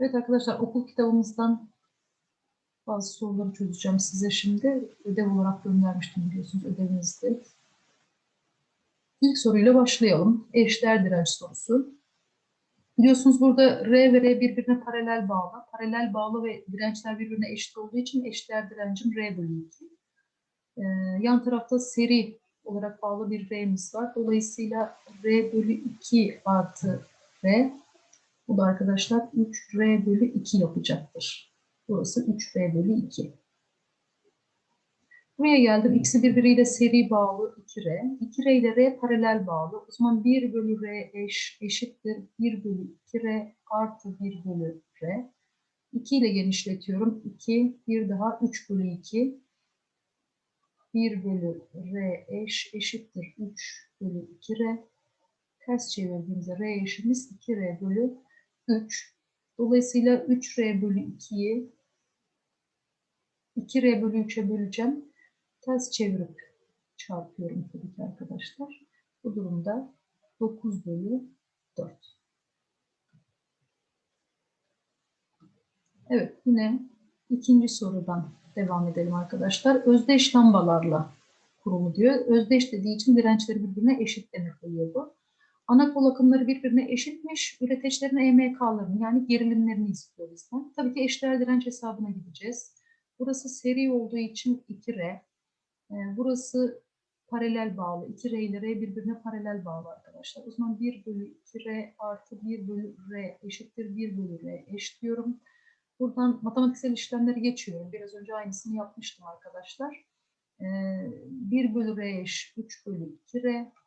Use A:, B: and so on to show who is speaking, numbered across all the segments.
A: Evet arkadaşlar okul kitabımızdan bazı soruları çözeceğim size şimdi. Ödev olarak göndermiştim biliyorsunuz ödevinizde. İlk soruyla başlayalım. Eşdeğer direnç sorusu. Biliyorsunuz burada R ve R birbirine paralel bağlı. Paralel bağlı ve dirençler birbirine eşit olduğu için eşdeğer direncim R bölü 2. Ee, yan tarafta seri olarak bağlı bir R'miz var. Dolayısıyla R bölü 2 artı R bu da arkadaşlar 3R bölü 2 yapacaktır. Burası 3R bölü 2. Buraya geldim. İkisi birbiriyle seri bağlı 2R. 2R ile R paralel bağlı. O zaman 1 bölü R eş, eşittir 1 bölü 2R artı 1 bölü R. 2 ile genişletiyorum. 2, bir daha 3 bölü 2. 1 bölü R eş eşittir 3 bölü 2R. Ters çevirdiğimizde R eşimiz 2R bölü 3. Dolayısıyla 3R bölü 2'yi 2R bölü 3'e böleceğim. Ters çevirip çarpıyorum tabii ki arkadaşlar. Bu durumda 9 bölü 4. Evet yine ikinci sorudan devam edelim arkadaşlar. Özdeş lambalarla kurulu diyor. Özdeş dediği için dirençleri birbirine eşit demek oluyor bu. Ana kol akımları birbirine eşitmiş. Üreticilerin EMK'larını yani gerilimlerini istiyor bizden. Tabii ki eşdeğer direnç hesabına gideceğiz. Burası seri olduğu için 2R. Ee, burası paralel bağlı. 2R ile R birbirine paralel bağlı arkadaşlar. O zaman 1 bölü 2R artı 1 bölü R eşittir 1 bölü R eş diyorum. Buradan matematiksel işlemleri geçiyorum. Biraz önce aynısını yapmıştım arkadaşlar. 1 bölü R eş 3 bölü 2R.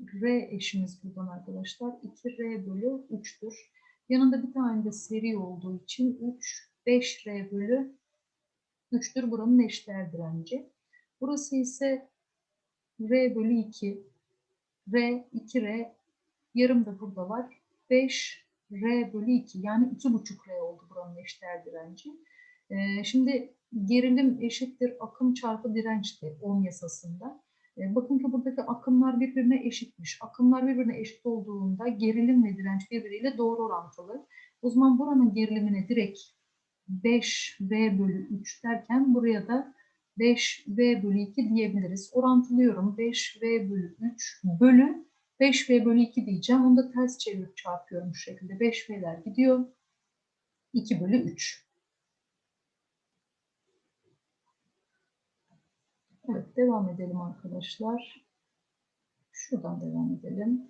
A: R eşimiz buradan arkadaşlar 2R bölü 3'tür. Yanında bir tane de seri olduğu için 3, 5R bölü 3'tür buranın eşdeğer direnci. Burası ise R bölü 2. R, 2R, yarım da burada var. 5 R bölü 2 yani 2,5 R oldu buranın eşdeğer direnci. Ee, şimdi gerilim eşittir akım çarpı dirençti ohm yasasında. Ee, bakın ki buradaki akımlar birbirine eşitmiş. Akımlar birbirine eşit olduğunda gerilim ve direnç birbiriyle doğru orantılı. O zaman buranın gerilimine direkt 5V bölü 3 derken buraya da 5V bölü 2 diyebiliriz. Orantılıyorum. 5V bölü 3 bölü 5V bölü 2 diyeceğim. Onu da ters çevirip çarpıyorum şu şekilde. 5V'ler gidiyor. 2 bölü 3. Evet devam edelim arkadaşlar. Şuradan devam edelim.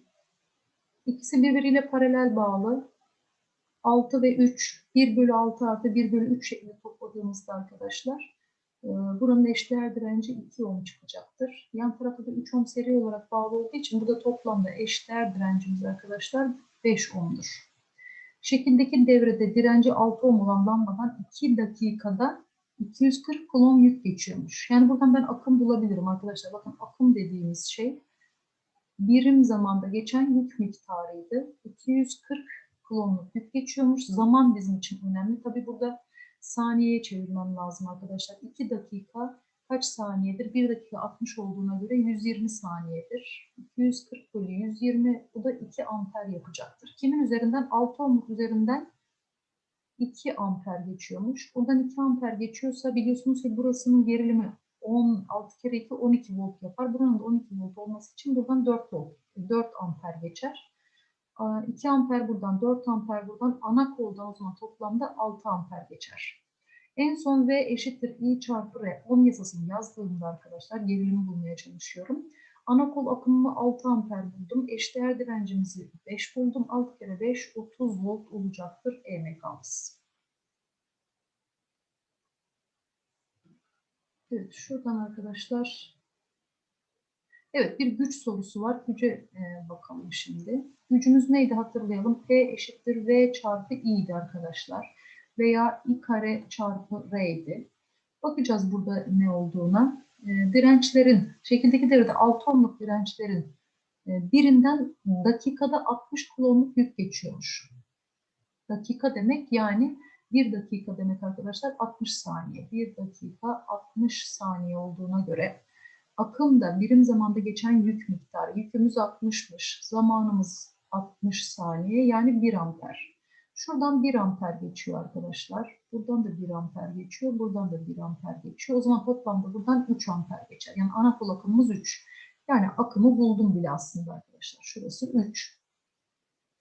A: İkisi birbiriyle paralel bağlı. 6 ve 3, 1 bölü 6 artı 1 bölü 3 şeklinde topladığımızda arkadaşlar buranın eşdeğer direnci 2 ohm çıkacaktır. Yan tarafta da 3 ohm seri olarak bağlı olduğu için burada toplamda eşdeğer direncimiz arkadaşlar 5 ohm'dur. Şekildeki devrede direnci 6 ohm olan lambadan 2 dakikada 240 kulon yük geçiyormuş. Yani buradan ben akım bulabilirim arkadaşlar. Bakın akım dediğimiz şey birim zamanda geçen yük miktarıydı. 240 kulonluk yük geçiyormuş. Zaman bizim için önemli. Tabi burada saniyeye çevirmem lazım arkadaşlar. 2 dakika kaç saniyedir? 1 dakika 60 olduğuna göre 120 saniyedir. 240 bölü 120 bu da 2 amper yapacaktır. Kimin üzerinden? 6 ohmluk üzerinden 2 amper geçiyormuş. Buradan 2 amper geçiyorsa biliyorsunuz ki burasının gerilimi 10, 6 kere 2 12 volt yapar. Buranın da 12 volt olması için buradan 4 volt, 4 amper geçer. 2 amper buradan, 4 amper buradan, ana koldan o zaman toplamda 6 amper geçer. En son V eşittir I çarpı R. Ohm yasasını yazdığımda arkadaşlar gerilimi bulmaya çalışıyorum. Ana kol akımını 6 amper buldum. Eşdeğer direncimizi 5 buldum. 6 kere 5 30 volt olacaktır EMK'mız. Evet şuradan arkadaşlar Evet bir güç sorusu var. Güce e, bakalım şimdi. Gücümüz neydi hatırlayalım. P eşittir V çarpı i'di arkadaşlar. Veya i kare çarpı r'ydi. Bakacağız burada ne olduğuna. E, dirençlerin, şekildeki devrede 6 ohmluk dirençlerin e, birinden dakikada 60 kulonluk yük geçiyormuş. Dakika demek yani 1 dakika demek arkadaşlar 60 saniye. 1 dakika 60 saniye olduğuna göre akım da birim zamanda geçen yük miktarı. Yükümüz 60'mış. Zamanımız 60 saniye yani 1 amper. Şuradan 1 amper geçiyor arkadaşlar. Buradan da 1 amper geçiyor. Buradan da 1 amper geçiyor. O zaman toplamda buradan 3 amper geçer. Yani ana kol akımımız 3. Yani akımı buldum bile aslında arkadaşlar. Şurası 3.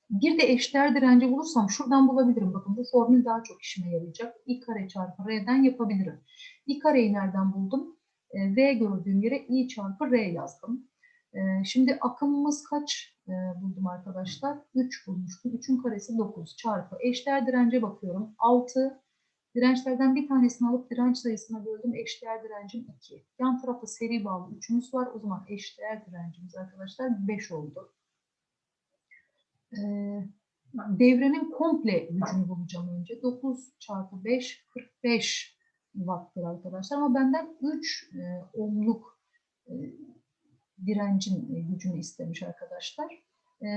A: Bir de eşdeğer direnci bulursam şuradan bulabilirim. Bakın bu formül daha çok işime yarayacak. I kare çarpı R'den yapabilirim. I kareyi nereden buldum? E, v gördüğüm yere I çarpı R yazdım. E, şimdi akımımız kaç e, buldum arkadaşlar? 3 bulmuştum. 3'ün karesi 9 çarpı. Eşdeğer dirence bakıyorum. 6. Dirençlerden bir tanesini alıp direnç sayısına böldüm. Eşdeğer direncim 2. Yan tarafta seri bağlı 3'ümüz var. O zaman eşdeğer direncimiz arkadaşlar 5 oldu. Ee, devrenin komple gücünü bulacağım önce. 9 çarpı 5, 45 watt'tır arkadaşlar. Ama benden 3 e, ohmluk e, direncin e, gücünü istemiş arkadaşlar. E,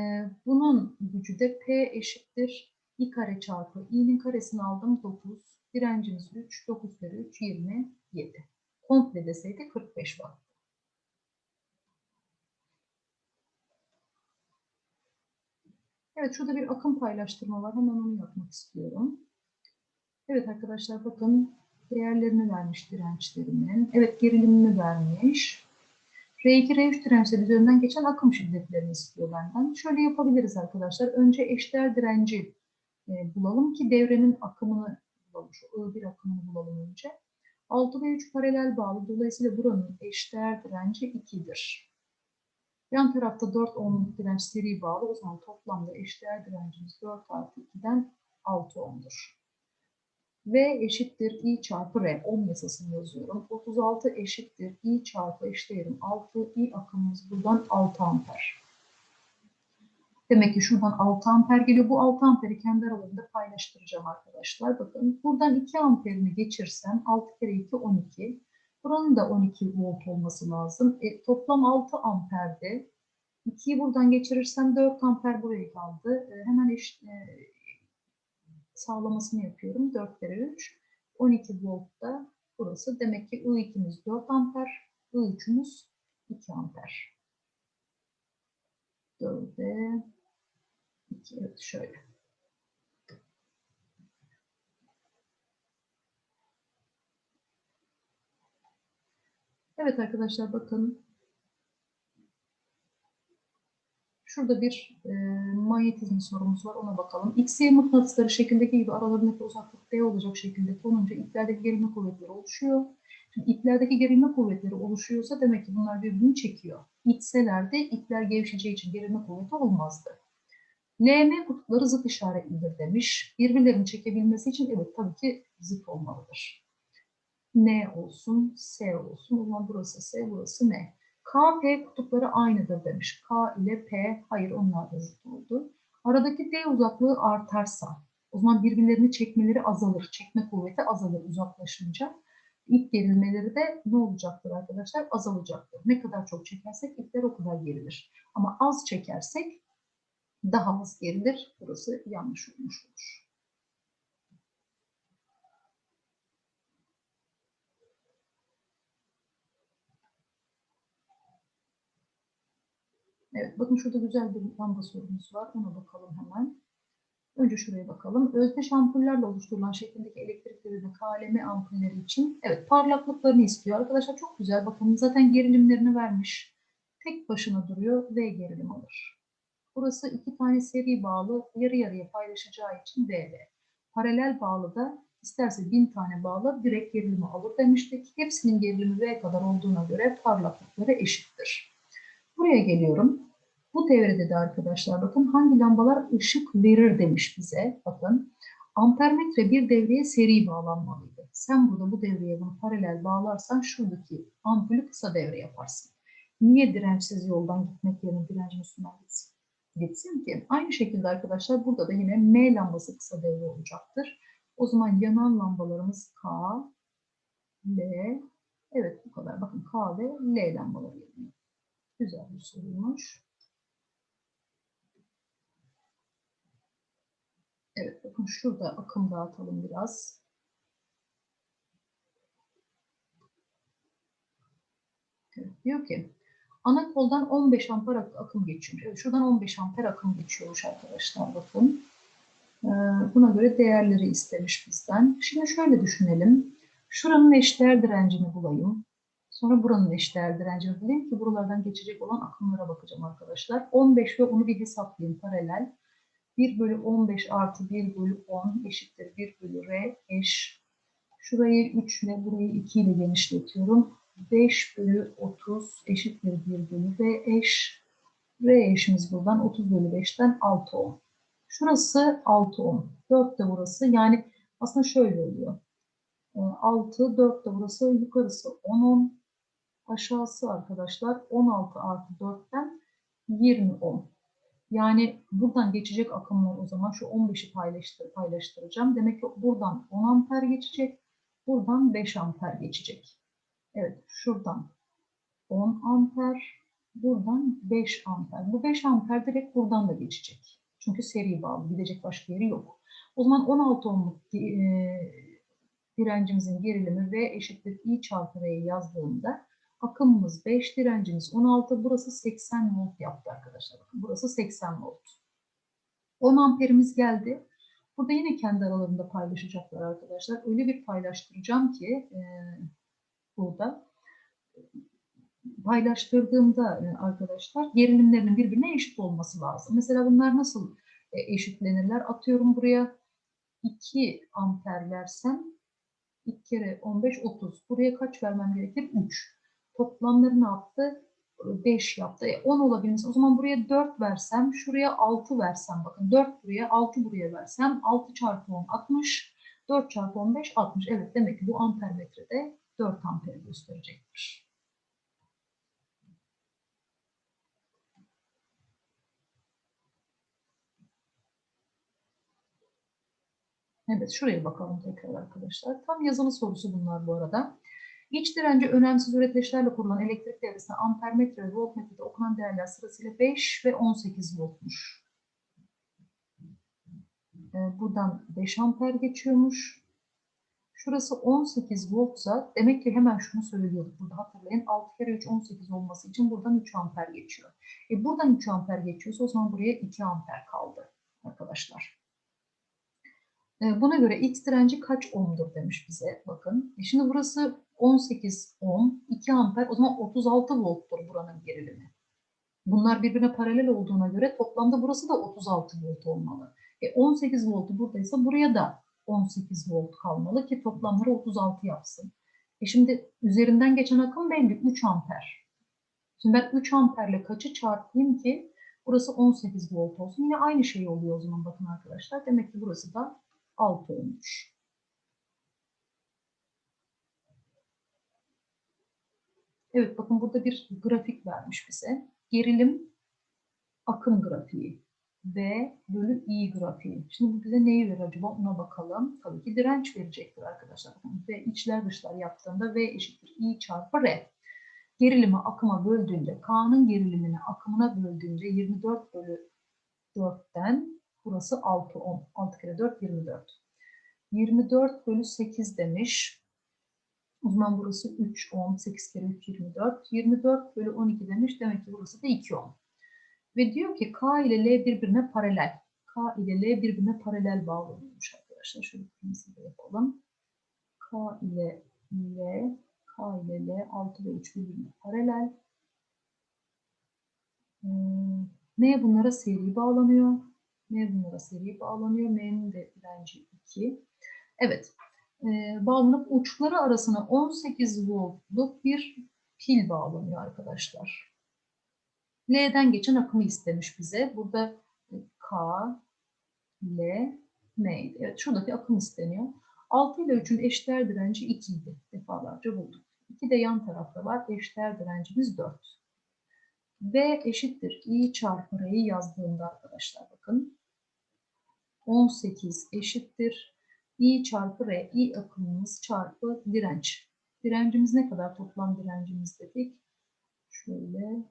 A: bunun gücü de P eşittir. I kare çarpı i'nin karesini aldım 9. Direncimiz 3. 9 kere 3 27. Komple deseydi 45 watt. Evet şurada bir akım paylaştırma var. Hemen onu yapmak istiyorum. Evet arkadaşlar bakın değerlerini vermiş dirençlerimin. Evet gerilimini vermiş. R2, R3 dirençleri üzerinden geçen akım şiddetlerini istiyor benden. Şöyle yapabiliriz arkadaşlar. Önce eşdeğer direnci e, bulalım ki devrenin akımını bulalım. Şu I1 akımını bulalım önce. 6 ve 3 paralel bağlı. Dolayısıyla buranın eşdeğer direnci 2'dir. Yan tarafta 4 ohmluk direnç seri bağlı. O zaman toplamda eşdeğer direncimiz 4 artı 2'den 6 ohmdur. V eşittir I çarpı R. Ohm yasasını yazıyorum. 36 eşittir I çarpı eşdeğerim 6. I akımımız buradan 6 amper. Demek ki şuradan 6 amper geliyor. Bu 6 amperi kendi aralarında paylaştıracağım arkadaşlar. Bakın buradan 2 amperini geçirsem 6 kere 2 12. Buranın da 12 volt olması lazım. E, toplam 6 amperde. 2'yi buradan geçirirsem 4 amper buraya kaldı. E, hemen eş, e, sağlamasını yapıyorum. 4 kere 3. 12 volt da burası. Demek ki I2'miz 4 amper. I3'ümüz 2 amper. 4'e 2. Evet şöyle. Evet arkadaşlar bakın. Şurada bir e, manyetizma sorumuz var. Ona bakalım. X, Y mıknatısları şekildeki gibi aralarındaki uzaklık D olacak şekilde konunca iplerdeki gerilme kuvvetleri oluşuyor. Şimdi iplerdeki gerilme kuvvetleri oluşuyorsa demek ki bunlar birbirini çekiyor. İtseler de ipler gevşeceği için gerilme kuvveti olmazdı. LM kutupları zıt işaretlidir demiş. Birbirlerini çekebilmesi için evet tabii ki zıt olmalıdır. N olsun, S olsun. O zaman burası S, burası N. K, P kutupları aynıdır demiş. K ile P, hayır onlar da zıt oldu. Aradaki D uzaklığı artarsa, o zaman birbirlerini çekmeleri azalır. Çekme kuvveti azalır uzaklaşınca. İp gerilmeleri de ne olacaktır arkadaşlar? Azalacaktır. Ne kadar çok çekersek ipler o kadar gerilir. Ama az çekersek daha az gerilir. Burası yanlış olmuş olur. Evet, bakın şurada güzel bir lamba sorumuz var. Ona bakalım hemen. Önce şuraya bakalım. Özdeş ampullerle oluşturulan şeklindeki elektrik devrini KLM ampulleri için evet parlaklıklarını istiyor. Arkadaşlar çok güzel. Bakın zaten gerilimlerini vermiş. Tek başına duruyor V gerilim alır. Burası iki tane seri bağlı yarı yarıya paylaşacağı için VV. Paralel bağlı da isterse bin tane bağlı direkt gerilimi alır demiştik. Hepsinin gerilimi V kadar olduğuna göre parlaklıkları eşittir. Buraya geliyorum. Bu devrede de arkadaşlar bakın hangi lambalar ışık verir demiş bize. Bakın ampermetre bir devreye seri bağlanmalıydı. Sen burada bu devreye bunu paralel bağlarsan şuradaki ampulü kısa devre yaparsın. Niye dirençsiz yoldan gitmek yerine direncin üstünden gitsin? gitsin ki. Aynı şekilde arkadaşlar burada da yine M lambası kısa devre olacaktır. O zaman yanan lambalarımız K, L, evet bu kadar. Bakın K ve L lambaları yanıyor. Güzel bir soruymuş. Evet bakın şurada akım dağıtalım biraz. Evet, diyor ki ana koldan 15 amper akım geçiyor. Evet, şuradan 15 amper akım geçiyormuş arkadaşlar bakın. Ee, Buna göre değerleri istemiş bizden. Şimdi şöyle düşünelim. Şuranın eşdeğer direncini bulayım. Sonra buranın eşdeğer direncini bulayım ki buralardan geçecek olan akımlara bakacağım arkadaşlar. 15 ve onu bir hesaplayayım paralel. 1 bölü 15 artı 1 bölü 10 eşittir 1 bölü r eş. Şurayı 3 ile burayı 2 ile genişletiyorum. 5 bölü 30 eşittir 1 bölü r eş. R eşimiz buradan 30 bölü 5'ten 6 ohm. Şurası 6 ohm. 4 de burası. Yani aslında şöyle oluyor. Ee, 6, 4 de burası. Yukarısı 10 ohm. Aşağısı arkadaşlar 16 artı 4'ten 20 ohm. Yani buradan geçecek akımlar o zaman şu 15'i paylaştır, paylaştıracağım. Demek ki buradan 10 amper geçecek. Buradan 5 amper geçecek. Evet şuradan 10 amper. Buradan 5 amper. Bu 5 amper direkt buradan da geçecek. Çünkü seri bağlı. Gidecek başka yeri yok. O zaman 16 ohmluk e, direncimizin gerilimi V eşittir I çarpı R'yi yazdığımda akımımız 5, direncimiz 16. Burası 80 volt yaptı arkadaşlar. Bakın burası 80 volt. 10 amperimiz geldi. Burada yine kendi aralarında paylaşacaklar arkadaşlar. Öyle bir paylaştıracağım ki e, burada paylaştırdığımda e, arkadaşlar gerilimlerinin birbirine eşit olması lazım. Mesela bunlar nasıl e, eşitlenirler? Atıyorum buraya 2 amper versem 2 kere 15 30. Buraya kaç vermem gerekir? 3. Toplamları ne yaptı? 5 yaptı. E 10 olabilmesi. O zaman buraya 4 versem, şuraya 6 versem. Bakın 4 buraya, 6 buraya versem 6 çarpı 10 60. 4 çarpı 15 60. Evet demek ki bu ampermetrede 4 amper gösterecektir. Evet şuraya bakalım tekrar arkadaşlar. Tam yazılı sorusu bunlar bu arada. İç direnci önemsiz üreteçlerle kurulan elektrik devresine ampermetre ve voltmetrede okunan değerler sırasıyla 5 ve 18 voltmuş. Ee, buradan 5 amper geçiyormuş. Şurası 18 voltsa demek ki hemen şunu söylüyorduk burada hatırlayın. 6 kere 3 18 olması için buradan 3 amper geçiyor. E buradan 3 amper geçiyorsa o zaman buraya 2 amper kaldı arkadaşlar. Buna göre X direnci kaç ohm'dur demiş bize. Bakın. E şimdi burası 18 ohm, 2 amper. O zaman 36 volttur buranın gerilimi. Bunlar birbirine paralel olduğuna göre toplamda burası da 36 volt olmalı. E 18 voltu buradaysa buraya da 18 volt kalmalı ki toplamları 36 yapsın. E şimdi üzerinden geçen akım belli 3 amper. Şimdi ben 3 amperle kaçı çarpayım ki burası 18 volt olsun. Yine aynı şey oluyor o zaman bakın arkadaşlar. Demek ki burası da 6 olmuş. Evet bakın burada bir grafik vermiş bize. Gerilim akım grafiği. V bölü I grafiği. Şimdi bu bize neyi verir acaba ona bakalım. Tabii ki direnç verecektir arkadaşlar. Bakın V içler dışlar yaptığında V eşittir I çarpı R. Gerilimi akıma böldüğünde, K'nın gerilimini akımına böldüğünde 24 bölü 4'ten burası 6 ohm. 6 kere 4 24. 24 bölü 8 demiş. O zaman burası 3 ohm. 8 kere 3 24. 24 bölü 12 demiş. Demek ki burası da 2 ohm. Ve diyor ki K ile L birbirine paralel. K ile L birbirine paralel bağlanıyormuş arkadaşlar. Şöyle kırmızı da yapalım. K ile L, K ile L 6 ve 3 birbirine paralel. Hmm. Bunlara seri bağlanıyor. M bunlara seri bağlanıyor. M'nin de direnci 2. Evet. E, bağlanıp uçları arasına 18 voltluk bir pil bağlanıyor arkadaşlar. L'den geçen akımı istemiş bize. Burada K, L, M. Evet şuradaki akım isteniyor. 6 ile 3'ün eşdeğer direnci 2 idi. Defalarca bulduk. 2 de yan tarafta var. Eşdeğer direncimiz 4. V eşittir I çarpı R'yi yazdığımda arkadaşlar bakın. 18 eşittir. I çarpı R. I akımımız çarpı direnç. Direncimiz ne kadar? Toplam direncimiz dedik. Şöyle.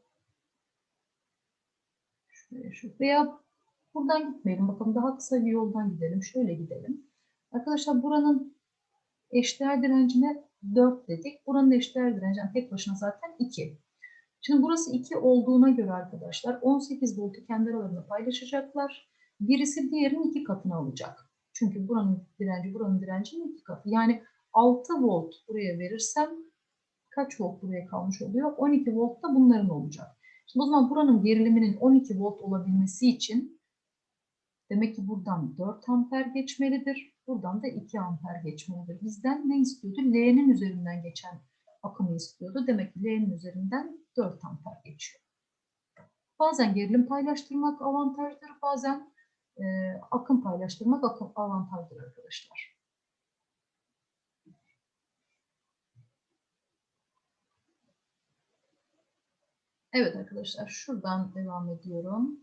A: Şöyle şu. Veya buradan gitmeyelim. Bakalım daha kısa bir yoldan gidelim. Şöyle gidelim. Arkadaşlar buranın eşdeğer direncine 4 dedik. Buranın eşdeğer direnci tek başına zaten 2. Şimdi burası 2 olduğuna göre arkadaşlar 18 voltu kendi aralarında paylaşacaklar. Birisi diğerinin iki katını alacak. Çünkü buranın direnci buranın direncinin iki katı. Yani 6 volt buraya verirsem kaç volt buraya kalmış oluyor? 12 volt da bunların olacak. Şimdi o zaman buranın geriliminin 12 volt olabilmesi için demek ki buradan 4 amper geçmelidir. Buradan da 2 amper geçmelidir. Bizden ne istiyordu? L'nin üzerinden geçen akımı istiyordu. Demek ki L'nin üzerinden 4 amper geçiyor. Bazen gerilim paylaştırmak avantajdır, bazen e, akım paylaştırmak akım avantajdır arkadaşlar. Evet arkadaşlar şuradan devam ediyorum.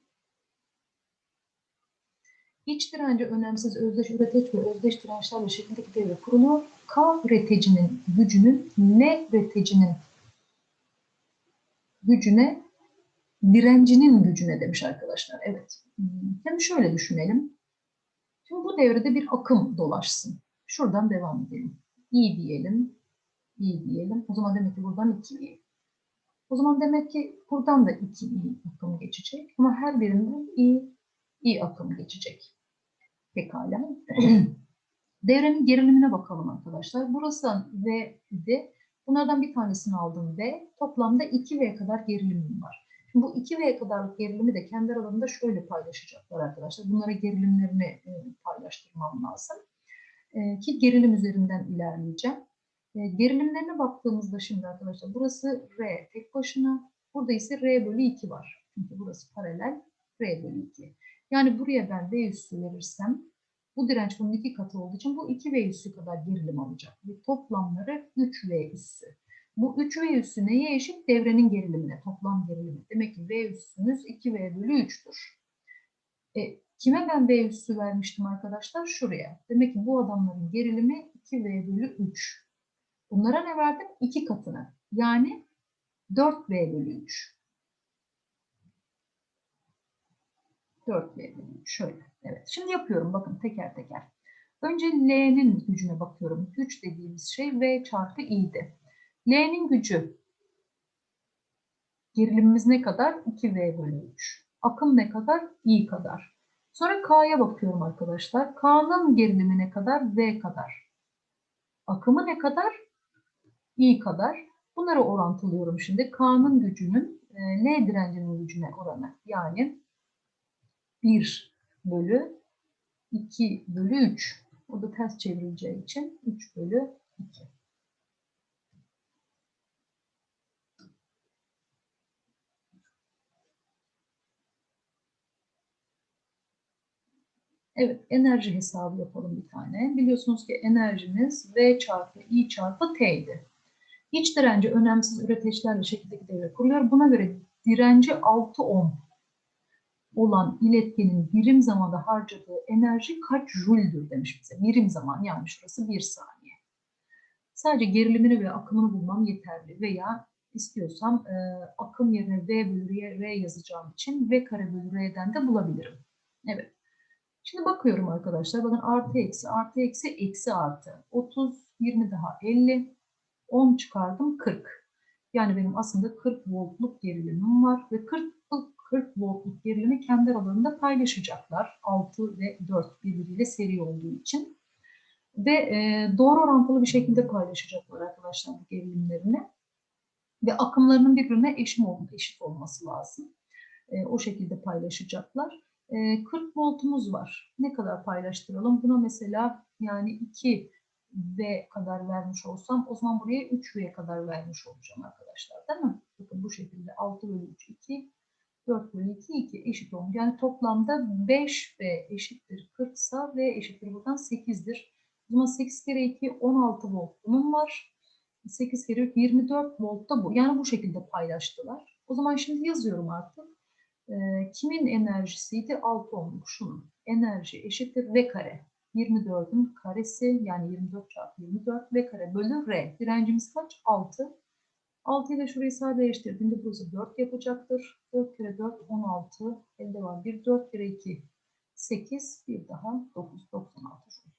A: İç direnci önemsiz özdeş üreteç ve özdeş dirençlerle şekildeki devre kuruluyor. K üreticinin gücünün N üreticinin gücüne direncinin gücüne demiş arkadaşlar. Evet. Şimdi şöyle düşünelim. Şimdi bu devrede bir akım dolaşsın. Şuradan devam edelim. İ diyelim. İ diyelim. O zaman demek ki buradan 2 O zaman demek ki buradan da 2 i akım geçecek. Ama her birinden i, i akım geçecek. Pekala. Devrenin gerilimine bakalım arkadaşlar. Burası V idi. Bunlardan bir tanesini aldım V. Toplamda 2V kadar gerilimim var. Bu 2V kadarlık gerilimi de kendi aralarında şöyle paylaşacaklar arkadaşlar. Bunlara gerilimlerini e, paylaştırmam lazım. E, ki gerilim üzerinden ilerleyeceğim. E, gerilimlerine baktığımızda şimdi arkadaşlar burası R tek başına. Burada ise R bölü 2 var. Çünkü burası paralel R bölü 2. Yani buraya ben V üssü verirsem bu direnç bunun iki katı olduğu için bu 2V üssü kadar gerilim alacak. Ve toplamları 3V üssü. Bu 3V üssü neye eşit? Devrenin gerilimine, toplam gerilimi. Demek ki V üssümüz 2V bölü 3'tür. E, kime ben V üssü vermiştim arkadaşlar? Şuraya. Demek ki bu adamların gerilimi 2V bölü 3. Bunlara ne verdim? 2 katını. Yani 4V bölü 3. 4V bölü 3. Şöyle. Evet. Şimdi yapıyorum. Bakın teker teker. Önce L'nin gücüne bakıyorum. Güç dediğimiz şey V çarpı İ'di. L'nin gücü gerilimimiz ne kadar? 2V bölü 3. Akım ne kadar? I kadar. Sonra K'ya bakıyorum arkadaşlar. K'nın gerilimi ne kadar? V kadar. Akımı ne kadar? I kadar. Bunları orantılıyorum şimdi. K'nın gücünün L direncinin gücüne oranı. Yani 1 bölü 2 bölü 3. O da ters çevrileceği için 3 bölü 2. Evet, enerji hesabı yapalım bir tane. Biliyorsunuz ki enerjimiz V çarpı I çarpı T'ydi. İç direnci önemsiz üreteçlerle şekildeki devre kuruluyor. Buna göre direnci 6 ohm olan iletkenin birim zamanda harcadığı enerji kaç jüldür demiş bize. Birim zaman yani şurası bir saniye. Sadece gerilimini ve akımını bulmam yeterli veya istiyorsam e, akım yerine V bölü R yazacağım için V kare bölü R'den de bulabilirim. Evet. Şimdi bakıyorum arkadaşlar. Bakın artı eksi artı eksi eksi artı. 30, 20 daha 50. 10 çıkardım 40. Yani benim aslında 40 voltluk gerilimim var ve 40, 40 voltluk gerilimi kendi aralarında paylaşacaklar. 6 ve 4 birbiriyle seri olduğu için. Ve e, doğru orantılı bir şekilde paylaşacaklar arkadaşlar bu gerilimlerini. Ve akımlarının birbirine eşit, eşit olması lazım. E, o şekilde paylaşacaklar. 40 voltumuz var. Ne kadar paylaştıralım? Buna mesela yani 2 V kadar vermiş olsam o zaman buraya 3 V kadar vermiş olacağım arkadaşlar. Değil mi? Bakın bu şekilde 6 bölü 3 2 4 bölü 2 2 eşit olmuş. Yani toplamda 5 V eşittir 40 sa V eşittir buradan 8'dir. O zaman 8 kere 2 16 volt bunun var. 8 kere 3 24 volt da bu. Yani bu şekilde paylaştılar. O zaman şimdi yazıyorum artık. E, kimin enerjisiydi? 6 ohmluk şunun. Enerji eşittir V kare. 24'ün karesi yani 24 çarpı 24 V kare bölü R. Direncimiz kaç? 6. 6 ile şurayı sadeleştirdiğimde burası 4 yapacaktır. 4 kere 4 16. Elde var 1. 4 kere 2 8. Bir daha 9. 96 Joule.